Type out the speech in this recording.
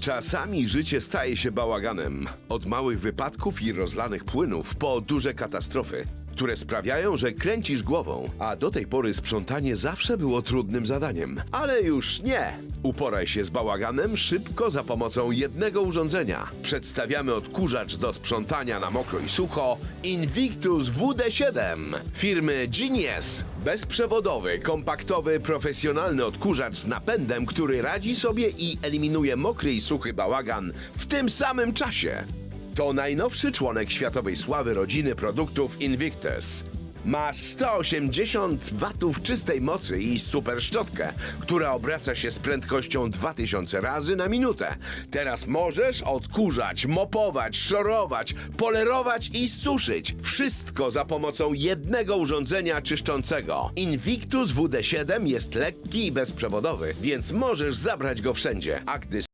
Czasami życie staje się bałaganem. Od małych wypadków i rozlanych płynów po duże katastrofy, które sprawiają, że kręcisz głową. A do tej pory sprzątanie zawsze było trudnym zadaniem. Ale już nie! Uporaj się z bałaganem szybko za pomocą jednego urządzenia. Przedstawiamy odkurzacz do sprzątania na mokro i sucho Invictus WD7 firmy Genius. Bezprzewodowy, kompaktowy, profesjonalny odkurzacz z napędem, który radzi sobie i eliminuje mokry i suchy bałagan w tym samym czasie. To najnowszy członek światowej sławy rodziny produktów Invictus. Ma 180 watów czystej mocy i super szczotkę, która obraca się z prędkością 2000 razy na minutę. Teraz możesz odkurzać, mopować, szorować, polerować i suszyć. Wszystko za pomocą jednego urządzenia czyszczącego. Invictus WD7 jest lekki i bezprzewodowy, więc możesz zabrać go wszędzie. A gdy